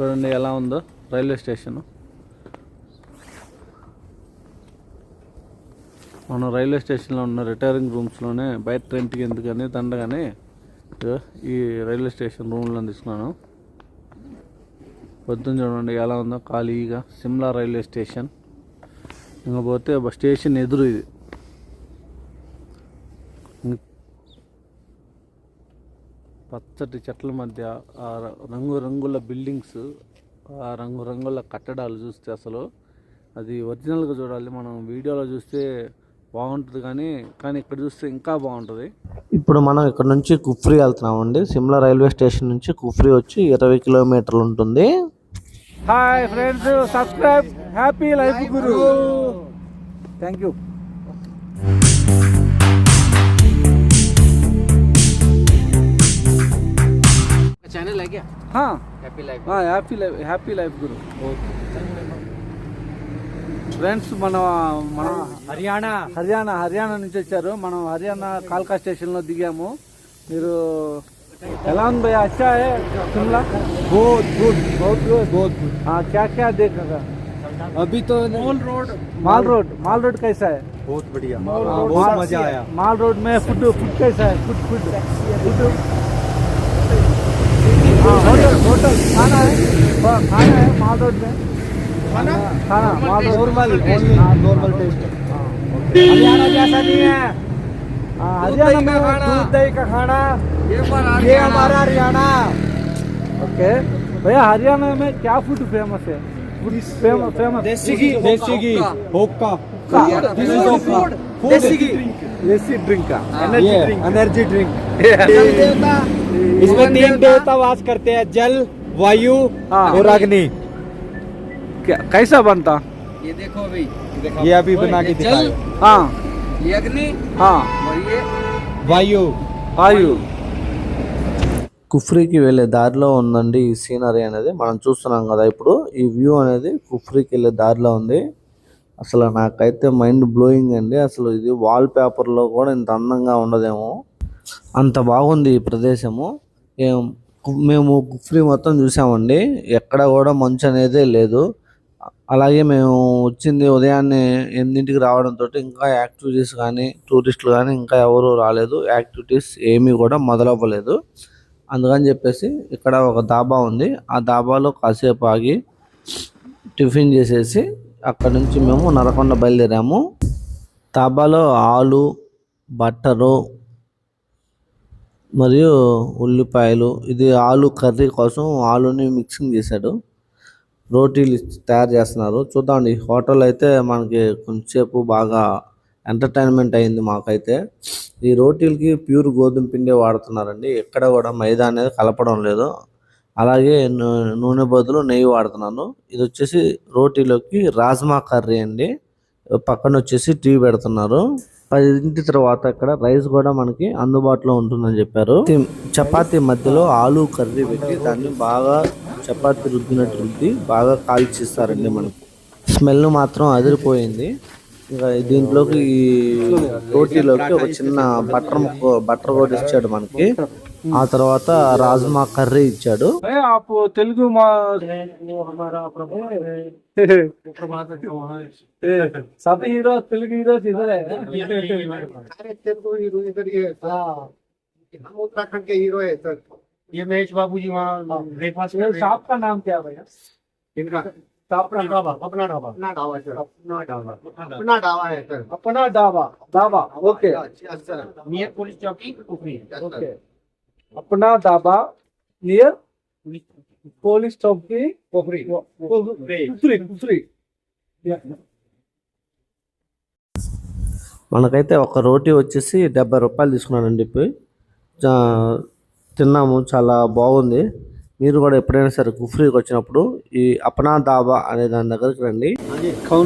చూడండి ఎలా ఉందో రైల్వే స్టేషన్. మనం రైల్వే స్టేషన్లో ఉన్న రిటైరింగ్ రూమ్స్లోనే బయట రెంట్కి ఎందుకని దండగానే ఈ రైల్వే స్టేషన్ రూమ్లో తీసుకున్నాను. పొద్దున్న చూడండి ఎలా ఉందో ఖాళీగా సిమ్లా రైల్వే స్టేషన్. ఇంకా పోతే స్టేషన్ ఎదురు ఇది. పచ్చటి చెట్ల మధ్య ఆ ర- రంగు రంగుల బిల్డింగ్స్ ఆ రంగు రంగుల కట్టడాలు చూస్తే అసలు అది ఒరిజినల్గా చూడాలి. మనం వీడియోలో చూస్తే బాగుంటుంది కానీ కానీ ఇక్కడ చూస్తే ఇంకా బాగుంటుంది. ఇప్పుడు మనం ఇక్కడ నుంచి కుఫ్రీ వెళ్తున్నామండి. సిమ్లా రైల్వే స్టేషన్ నుంచి కుఫ్రీ వచ్చి ఇరవై కిలోమీటర్లు ఉంటుంది. Hi friends subscribe happy life Guru. Thank you channel है क्या happy life happy life happy life గురు ఫ్రెండ్స్ మన మన हरियाणा హర్యానా హర్యానా నుంచి వచ్చారు మనం హర్యానా కాల్కా స్టేషన్లో దిగాము మీరు ఎలా ఉంది భయ్యా అచ్చా है शिमला बहुत गुड बहुत गुड बहुत गुड हाँ क्या क्या देखा अभी तो mall road mall road mall road कैसा है बहुत बढ़िया हाँ, बहुत माल- मजा आया माल रोड में फूड फूड कैसा है फूड फूड फूड हाँ, होटल खाना है? हाँ, खाना है माल रोड में। खाना? खाना माल नॉर्मल हाँ, नॉर्मल टेस्ट हरियाणा जैसा नहीं है। हाँ, हरियाणा में दूध दही का खाना। ये हमारा हरियाणा। ओके। भैया हरियाणा में क्या फ़ूड फ़ेमस है? फ़ेमस फ़ेमस देसी घी घी। होक्का ड्रिंक का। एनर्जी ड्रिंक एनर्जी ड्रिंक इसमें तीन देवता वास करते हैं जल वायु हाँ। और अग्नि क्या कैसा बनता ये देखो अभी ये अभी बना के ये जल दिखाए हाँ ये अग्नि हाँ और ये वायु आयु కుఫ్రీకి వెళ్ళే దారిలో ఉందండి ఈ సీనరీ అనేది మనం చూస్తున్నాం కదా ఇప్పుడు ఈ వ్యూ అనేది కుఫ్రీకి వెళ్ళే దారిలో ఉంది అసలు నాకైతే మైండ్ బ్లోయింగ్ అండి అసలు ఇది వాల్ పేపర్లో కూడా ఇంత అందంగా ఉండదేమో అంత బాగుంది ఈ ప్రదేశము ఏం- కు- మేము కుఫ్రీ మొత్తం చూసామండి. ఎక్కడ కూడా మంచు అనేదే లేదు. అలాగే మేము వచ్చింది ఉదయాన్నే ఎనిమిదింటికి రావడంతో ఇంకా యాక్టివిటీస్ కానీ టూరిస్టులు కానీ ఇంకా ఎవరు రాలేదు. యాక్టివిటీస్ ఏమీ కూడా మొదలవ్వలేదు. అందుకని చెప్పేసి ఇక్కడ ఒక దాబా ఉంది. ఆ దాబాలో కాసేపు ఆగి టిఫిన్ చేసేసి అక్కడ నుంచి మేము నరకొండ బయలుదేరాము. దాబాలో ఆలు బట్టరు మరియు ఉల్లిపాయలు ఇది ఆలు కర్రీ కోసం ఆలుని మిక్సింగ్ చేశాడు. రోటీలు తయారు చేస్తున్నారు. చూద్దామండి. హోటల్ అయితే మనకి కొంచెంసేపు బాగా ఎంటర్టైన్మెంట్ అయింది మాకైతే. ఈ రోటీలకి ప్యూర్ గోధుమ పిండి వాడుతున్నారండి. ఎక్కడ కూడా మైదా అనేది కలపడం లేదు. అలాగే నూనె బదులు నెయ్యి వాడుతున్నాను. ఇది వచ్చేసి రోటీలోకి రాజ్మా కర్రీ అండి. పక్కన వచ్చేసి టీ పెడుతున్నారు. పదింటి తర్వాత అక్కడ రైస్ కూడా మనకి అందుబాటులో ఉంటుందని చెప్పారు. చపాతి మధ్యలో ఆలు కర్రీ పెట్టి దాన్ని బాగా చపాతీ రుద్దినట్టు రుద్ది బాగా కాల్చిస్తారండి మనకి. స్మెల్ మాత్రం అదిరిపోయింది. ఇంకా దీంట్లోకి ఈ రోటీలోకి ఒక చిన్న బటర్ బటర్ కూడా ఇచ్చాడు మనకి. ఆ తర్వాత రాజ్మా కర్రీ ఇచ్చాడు भैया आप तेलुगु मा सब हीरो तेलुगु हीरो इधर है अरे तेलुगु हीरो इधर ये हम उत्तराखंड के हीरो है सर ये महेश बाबू जी वहाँ ब्रेकफास्ट ये शॉप का नाम क्या है भैया इनका शॉप का ढाबा अपना ढाबा अपना ढाबा सर अपना ढाबा अपना ढाबा है सर अपना dhaba dhaba okay yes sir near police चौकी कुफरी ओके अपना ढाबा नियर पुलिस चौकी कुफरी कुफरी कुफरी మనకైతే ఒక రోటీ వచ్చేసి డెబ్బై రూపాయలు తీసుకున్నాడండి ఇప్పుడు చా- తిన్నాము చాలా బాగుంది మీరు కూడా ఎప్పుడైనా సరే కుఫ్రీకి వచ్చినప్పుడు ఈ అపనా దాబా అనే దాని దగ్గరికి రండి कौन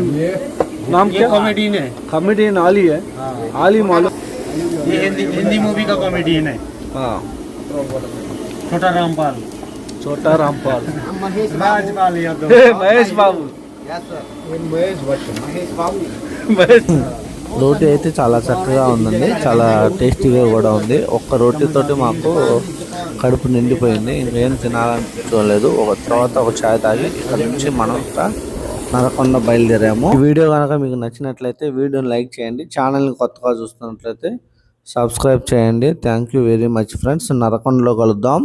नाम क्या कॉमेडियन है कॉमेडियन आली है आली मालूम ये हिंदी हिंदी मूवी का कॉमेडियन है हाँ छोटा रामपाल छोटा रामपाल राजपाल यादव हे, महेश बाबू महेश भट्ट महेश बाबू महेश రోటీ అయితే చాలా చక్కగా ఉందండి చాలా టేస్టీగా కూడా ఉంది ఒక్క రోటీతోటి మాకు కడుపు నిండిపోయింది ఇంకేం తినాలనిపించలేదు ఒక తర్వాత ఒక చాయ్ తాగి ఇక్కడ నుంచి మనం ఇంకా నరకొండ బయలుదేరాము ఈ వీడియో కనుక మీకు నచ్చినట్లయితే వీడియోని లైక్ చేయండి ఛానల్ని కొత్తగా చూస్తున్నట్లయితే సబ్స్క్రైబ్ చేయండి. Thank you very much friends నరకొండలో కలుద్దాం.